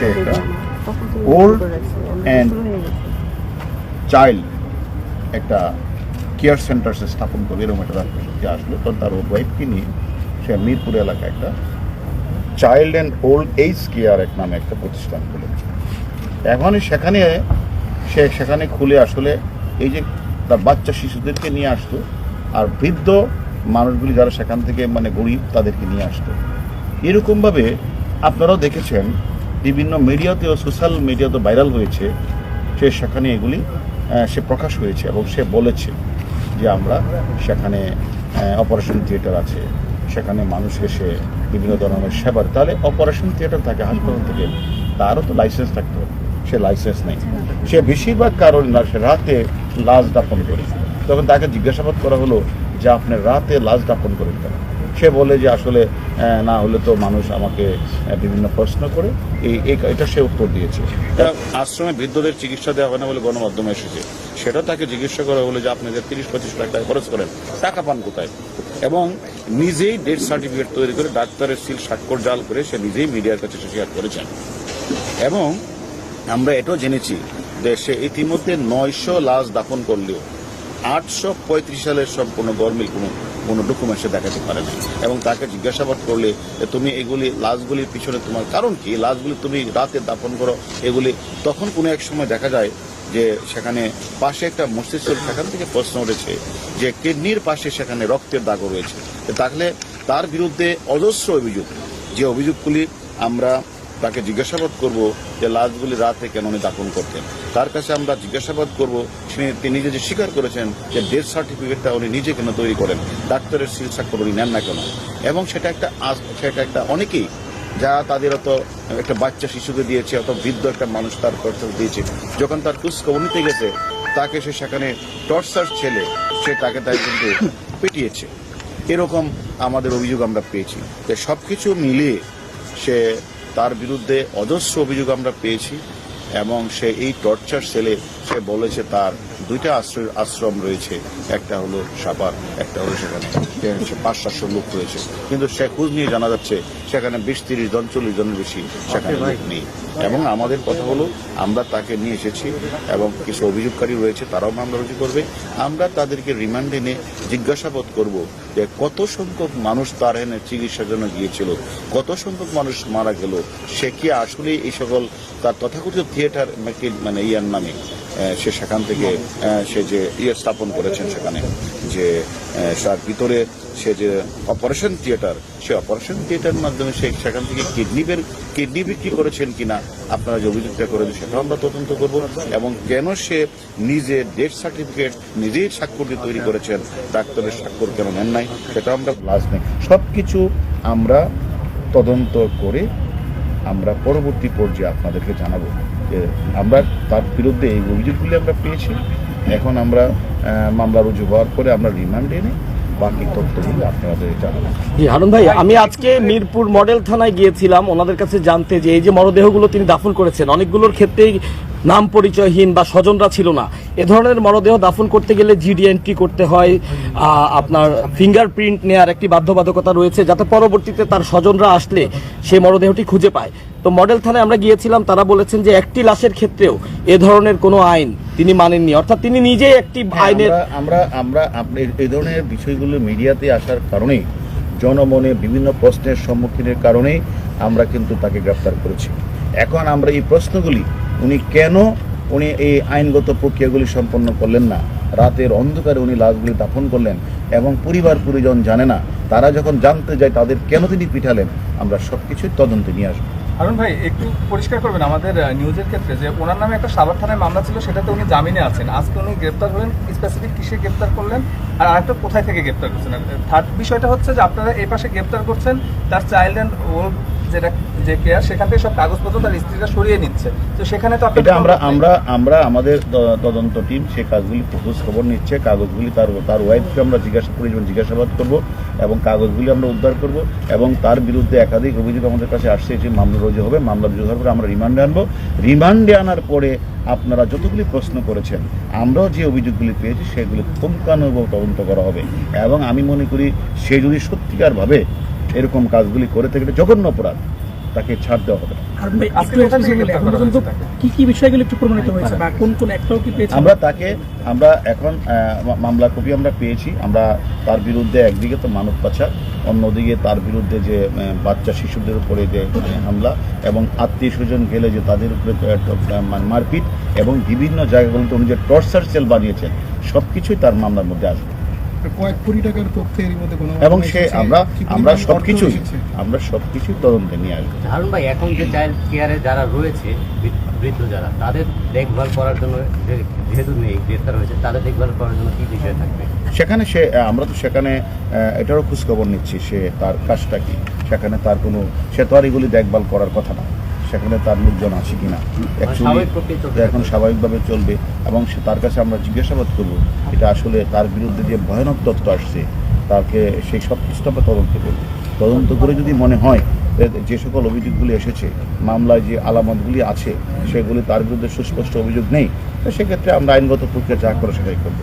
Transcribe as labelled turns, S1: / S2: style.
S1: সে একটা old and child একটা care centre সে স্থাপন করবে এরকম একটা রাজনীতি আসলো। তখন তার ওয়াইফকে নিয়ে সে মিরপুর এলাকায় একটা child and old age care এক নামে একটা প্রতিষ্ঠান খুলেছে। এখন সেখানে সে সেখানে খুলে আসলে এই যে তার বাচ্চা শিশুদেরকে নিয়ে আসতো আর বৃদ্ধ মানুষগুলি যারা সেখান থেকে মানে গরিব তাদেরকে নিয়ে আসতো। এরকমভাবে আপনারাও দেখেছেন বিভিন্ন মিডিয়াতেও সোশ্যাল মিডিয়াতে ভাইরাল হয়েছে, সে সেখানে এগুলি সে প্রকাশ হয়েছে এবং সে বলেছে যে আমরা সেখানে অপারেশন থিয়েটার আছে। সেখানে মানুষকে সে বিভিন্ন ধরনের সেবার, তাহলে অপারেশন থিয়েটার থাকে, হাসপাতাল থেকে, তারও তো লাইসেন্স থাকতে হবে, সে লাইসেন্স নেই। সে বেশিরভাগ কারণ রাতে লাশ দাপন করে তখন তাকে জিজ্ঞাসাবাদ করা হলো যে আপনি রাতে লাশ দাপন করেন কেন? সে বলে যে আসলে না হলে তো মানুষ আমাকে বিভিন্ন প্রশ্ন করে। এটা সে উত্তর দিয়েছে। আশ্রমে বৃদ্ধদের চিকিৎসা দেওয়া হয় না বলে গণমাধ্যমে এসেছে। সেটা তাকে জিজ্ঞাসা করা হলো যে আপনি যে তিরিশ, পঁচিশ লাখ টাকা খরচ করেন, টাকা পান কোথায়? এবং নিজেই ডেথ সার্টিফিকেট তৈরি করে ডাক্তারের সিল স্বাক্ষর জাল করে সে নিজেই মিডিয়ার কাছে শেয়ার করেছেন। এবং আমরা এটাও জেনেছি যে সে ইতিমধ্যে নয়শো লাশ দাফন করলেও আটশো পঁয়ত্রিশ সালের সম্পূর্ণ গরমিল কোনো কোনো ডকুমেন্ট সে দেখাতে পারে না। এবং তাকে জিজ্ঞাসাবাদ করলে তুমি এগুলি, লাশগুলির পিছনে তোমার কারণ কি? লাশগুলি তুমি রাতে দাপন করো, এগুলি তখন কোনো এক সময় দেখা যায় যে সেখানে পাশে একটা মস্তিষ্ক সেখান থেকে প্রশ্ন উঠেছে যে কিডনির পাশে সেখানে রক্তের দাগও রয়েছে। তাহলে তার বিরুদ্ধে অজস্র অভিযোগ। যে অভিযোগগুলি আমরা তাকে জিজ্ঞাসাবাদ করব যে লাশগুলি রাতে কেন উনি দাফন করতেন। তার কাছে আমরা জিজ্ঞাসাবাদ করব, তিনি নিজে যে স্বীকার করেছেন যে ডেথ সার্টিফিকেটটা উনি নিজে কেন তৈরি করেন, ডাক্তারের সিল স্বাক্ষর উনি নেন না কেন? এবং সেটা একটা সেটা একটা অনেকেই যা তাদের অত একটা বাচ্চা শিশুকে দিয়েছে, অত বৃদ্ধ একটা মানুষ তার টর্চার দিয়েছে। যখন তার খবর নিতে গেছে, তাকে সে সেখানে টর্চার ছেলে, সে তাকে তাই কিন্তু পিটিয়েছে। এরকম আমাদের অভিযোগ আমরা পেয়েছি। যে সবকিছু মিলিয়ে সে তার বিরুদ্ধে অজস্র অভিযোগ আমরা পেয়েছি এবং সে এই টর্চার সেলে সে বলেছে তার দুইটা আশ্রয় আশ্রম রয়েছে। একটা হলো সাপার, একটা হলো সেখানে। পাঁচ সাতশো লোক রয়েছে। কিন্তু সে খোঁজ নিয়ে জানা যাচ্ছে সেখানে বিশ তিরিশ জন চল্লিশ জনের বেশি সেখানে লোক নেই। এবং আমাদের কথা হলো আমরা তাকে নিয়ে এসেছি এবং কিছু অভিযোগকারী রয়েছে তারাও মামলা রুজু করবে। আমরা তাদেরকে রিমান্ডে নিয়ে জিজ্ঞাসাবাদ করব যে কত সংখ্যক মানুষ তার এনে চিকিৎসার জন্য গিয়েছিল কত সংখ্যক মানুষ মারা গেল সে কি আসলে এই সকল তার তথাকথিত থিয়েটার মানে ইয়ার নামে সে সেখান থেকে সে যে ইয়ে স্থাপন করেছেন সেখানে, যে তার ভিতরে সে যে অপারেশন থিয়েটার সে অপারেশন থিয়েটার মাধ্যমে সে সেখান থেকে কিডনি বের কিডনি বিক্রি করেছেন কিনা আপনারা যে অভিযোগটা করেছেন সেটাও আমরা তদন্ত করব। এবং কেন সে নিজে ডেথ সার্টিফিকেট নিজেই স্বাক্ষর দিয়ে তৈরি করেছেন, ডাক্তারের স্বাক্ষর কেন নেন নাই সেটা আমরা লাজ নেই। সব কিছু আমরা তদন্ত করে আমরা পরবর্তী পর্যায়ে আপনাদেরকে জানাব আমরা তার বিরুদ্ধে এই অভিযোগগুলি আমরা পেয়েছি। এখন আমরা মামলা রুজু হওয়ার পরে আমরা রিমান্ড এনে বাকি
S2: ভাই, আমি আজকে মিরপুর মডেল থানায় গিয়েছিলাম। ওনাদের কাছে জানতে যে এই যে মরদেহগুলো তিনি দাফন করেছেন, অনেকগুলোর ক্ষেত্রেই নাম পরিচয়হীন বা স্বজনরা ছিল না। এ ধরনের মরদেহ দাফন করতে গেলে জিডি এন্ট্রি করতে হয়। আপনার ফিঙ্গারপ্রিন্ট নেওয়ার একটি বাধ্যবাধকতা রয়েছে যাতে পরবর্তীতে তার স্বজনরা আসলে সেই মরদেহটি খুঁজে পায়। তো মডেল থানায় আমরা গিয়েছিলাম তারা বলেছেন যে একটি লাশের ক্ষেত্রেও এ ধরনের কোনো আইন তিনি মানেননি। অর্থাৎ তিনি নিজেই একটি আইনের
S1: আমরা আমরা এই ধরনের বিষয়গুলো মিডিয়াতে আসার কারণে জনমনে বিভিন্ন প্রশ্নের সম্মুখীনের কারণেই আমরা কিন্তু তাকে গ্রেপ্তার করেছি। এখন আমরা এই প্রশ্নগুলি উনি কেন উনি এই আইনগত প্রক্রিয়াগুলি সম্পন্ন করলেন না? রাতের অন্ধকারে উনি লাশগুলি দাফন করলেন এবং পরিবার, পরিজন জানে না। তারা যখন জানতে যায় তাদের কেন তিনি পিঠালেন, আমরা সব কিছুই তদন্তে নিয়ে আসব।
S3: হারুন ভাই, একটু পরিষ্কার করবেন আমাদের নিউজের ক্ষেত্রে যে ওনার নামে একটা সাভার থানায় মামলা ছিল, সেটাতে উনি জামিনে আছেন। আজকে উনি গ্রেপ্তার হলেন স্পেসিফিক কিসে গ্রেপ্তার করলেন, আর আরেকটা কোথায় থেকে গ্রেপ্তার করছেন? থার্ড বিষয়টা হচ্ছে যে আপনারা এই পাশে গ্রেপ্তার করছেন, তার চাইল্ড অ্যান্ড ওল্ড যেটা যে কেয়ার সেখান থেকে সব কাগজপত্র তার স্ত্রীরা সরিয়ে নিচ্ছে। তো সেখানে তো
S1: এটা আমরা আমরা আমরা আমাদের তদন্ত টিম সে কাজগুলি খোঁজ খবর নিচ্ছে কাগজগুলি তার তার ওয়াইফকে আমরা জিজ্ঞাসা করি জিজ্ঞাসাবাদ করব এবং কাগজগুলি আমরা উদ্ধার করব এবং তার বিরুদ্ধে একাধিক অভিযোগ আমাদের কাছে আসছে যে মামলা রুজু হবে মামলা রুজু হওয়ার পরে আমরা রিমান্ডে আনব। রিমান্ডে আনার পরে আপনারা যতগুলি প্রশ্ন করেছেন আমরাও যে অভিযোগগুলি পেয়েছি সেগুলি পুঙ্খানুভব তদন্ত করা হবে। এবং আমি মনে করি সে যদি সত্যিকারভাবে এরকম কাজগুলি করে থাকে জঘন্য অপরাধ। তাকে ছাড় দেওয়া হবে?
S4: কি কি বিষয়গুলো একটু প্রমাণিত হয়েছে? বা কোন কোন একটাও কি পেয়েছে
S1: আমরা তাকে আমরা এখন মামলা কপি আমরা পেয়েছি। আমরা তার বিরুদ্ধে একদিকে তো মানব পাচার অন্যদিকে তার বিরুদ্ধে যে বাচ্চা শিশুদের উপরে যে হামলা এবং আত্মীয় স্বজন গেলে যে তাদের উপরে মারপিট এবং বিভিন্ন জায়গাগুলোতে উনি যে টর্চার সেল বানিয়েছেন সব কিছুই তার মামলার মধ্যে আসবে।
S5: কয়েক কোটি টাকার তথ্য এর মধ্যে কোনো
S1: এবং সে আমরা আমরা
S5: অর্থ
S1: সব কিছুই
S5: এসেছে?
S1: আমরা সব কিছুই তদন্তে নিয়ে আসব।
S6: হারুন ভাই এখন যে চাইল্ড কেয়ারে যারা রয়েছে বৃদ্ধ যারা তাদের দেখভাল করার জন্য যে- যেহেতু নেই গ্রেফতার হয়েছে তাদের দেখভাল করার জন্য কি বিষয় থাকবে?
S1: সেখানে সে আমরা তো সেখানে এটারও খোঁজখবর নিচ্ছি সে তার কাজটা কি? সেখানে তার কোনো সে তো আর এগুলি দেখভাল করার কথা না। সেখানে তার লোকজন আছে কিনা।
S6: চলতে
S1: এখন স্বাভাবিকভাবে চলবে এবং সে তার কাছে আমরা জিজ্ঞাসাবাদ করব। এটা আসলে তার বিরুদ্ধে যে ভয়ানক তথ্য আসছে তাকে সেই সব কিছু আমরা তদন্ত করব। তদন্ত করে যদি মনে হয় যে সকল অভিযোগগুলি এসেছে মামলায় যে আলামতগুলি আছে সেগুলি তার বিরুদ্ধে সুস্পষ্ট অভিযোগ নেই সেক্ষেত্রে আমরা আইনগত প্রক্রিয়া যা করে সেটাই করব।